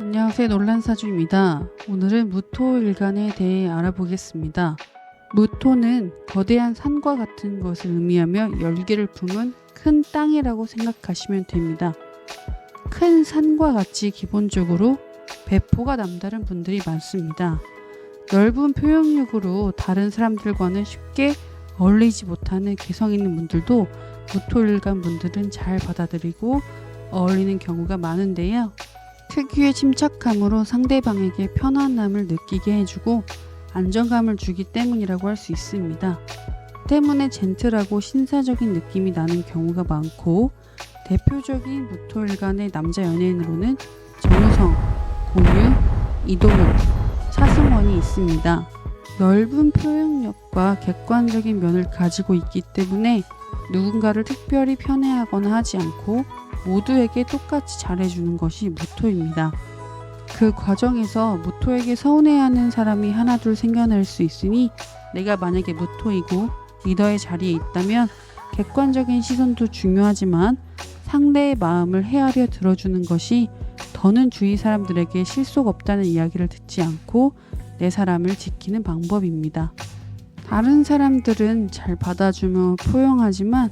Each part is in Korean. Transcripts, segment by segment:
안녕하세요. 논란사주입니다. 오늘은 무토일간에 대해 알아보겠습니다. 무토는 거대한 산과 같은 것을 의미하며 열기를 품은 큰 땅이라고 생각하시면 됩니다. 큰 산과 같이 기본적으로 배포가 남다른 분들이 많습니다. 넓은 표현력으로 다른 사람들과는 쉽게 어울리지 못하는 개성 있는 분들도 무토일간 분들은 잘 받아들이고 어울리는 경우가 많은데요. 특유의 침착함으로 상대방에게 편안함을 느끼게 해주고 안정감을 주기 때문이라고 할 수 있습니다. 때문에 젠틀하고 신사적인 느낌이 나는 경우가 많고 대표적인 무토일간의 남자 연예인으로는 정우성, 공유, 이동욱, 차승원이 있습니다. 넓은 표현력과 객관적인 면을 가지고 있기 때문에 누군가를 특별히 편애하거나 하지 않고 모두에게 똑같이 잘해주는 것이 무토입니다. 그 과정에서 무토에게 서운해하는 사람이 하나둘 생겨날 수 있으니 내가 만약에 무토이고 리더의 자리에 있다면 객관적인 시선도 중요하지만 상대의 마음을 헤아려 들어주는 것이 더는 주위 사람들에게 실속 없다는 이야기를 듣지 않고 내 사람을 지키는 방법입니다. 다른 사람들은 잘 받아주며 포용하지만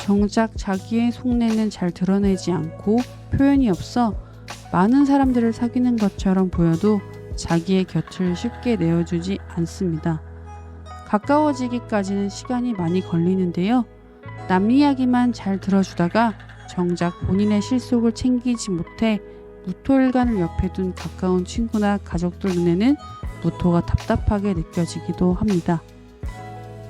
정작 자기의 속내는 잘 드러내지 않고 표현이 없어 많은 사람들을 사귀는 것처럼 보여도 자기의 곁을 쉽게 내어주지 않습니다. 가까워지기까지는 시간이 많이 걸리는데요. 남 이야기만 잘 들어주다가 정작 본인의 실속을 챙기지 못해 무토일간을 옆에 둔 가까운 친구나 가족들 눈에는 무토가 답답하게 느껴지기도 합니다.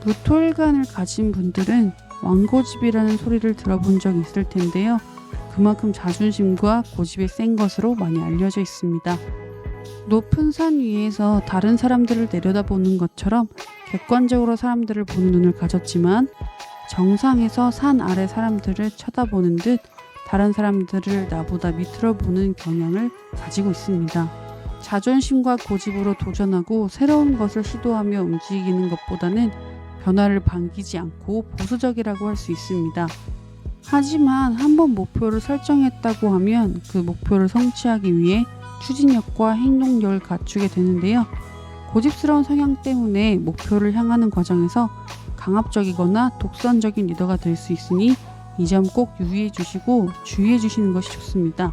무토일간을 가진 분들은 왕고집이라는 소리를 들어본 적 있을 텐데요. 그만큼 자존심과 고집이 센 것으로 많이 알려져 있습니다. 높은 산 위에서 다른 사람들을 내려다보는 것처럼 객관적으로 사람들을 보는 눈을 가졌지만 정상에서 산 아래 사람들을 쳐다보는 듯 다른 사람들을 나보다 밑으로 보는 경향을 가지고 있습니다. 자존심과 고집으로 도전하고 새로운 것을 시도하며 움직이는 것보다는 변화를 반기지 않고 보수적이라고 할 수 있습니다. 하지만 한번 목표를 설정했다고 하면 그 목표를 성취하기 위해 추진력과 행동력을 갖추게 되는데요. 고집스러운 성향 때문에 목표를 향하는 과정에서 강압적이거나 독선적인 리더가 될 수 있으니 이 점 꼭 유의해 주시고 주의해 주시는 것이 좋습니다.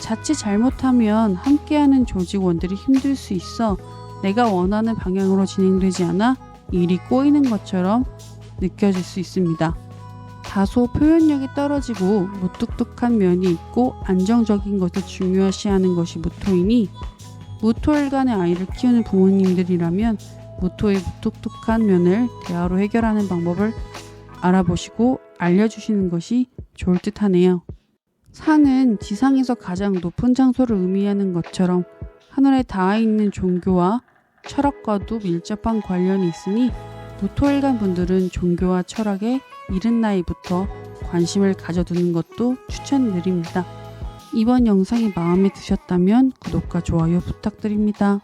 자칫 잘못하면 함께하는 조직원들이 힘들 수 있어 내가 원하는 방향으로 진행되지 않아 일이 꼬이는 것처럼 느껴질 수 있습니다. 다소 표현력이 떨어지고 무뚝뚝한 면이 있고 안정적인 것을 중요시하는 것이 무토이니 무토일간의 아이를 키우는 부모님들이라면 무토의 무뚝뚝한 면을 대화로 해결하는 방법을 알아보시고 알려주시는 것이 좋을 듯 하네요. 산은 지상에서 가장 높은 장소를 의미하는 것처럼 하늘에 닿아 있는 종교와 철학과도 밀접한 관련이 있으니 무토일간 분들은 종교와 철학에 이른 나이부터 관심을 가져두는 것도 추천드립니다. 이번 영상이 마음에 드셨다면 구독과 좋아요 부탁드립니다.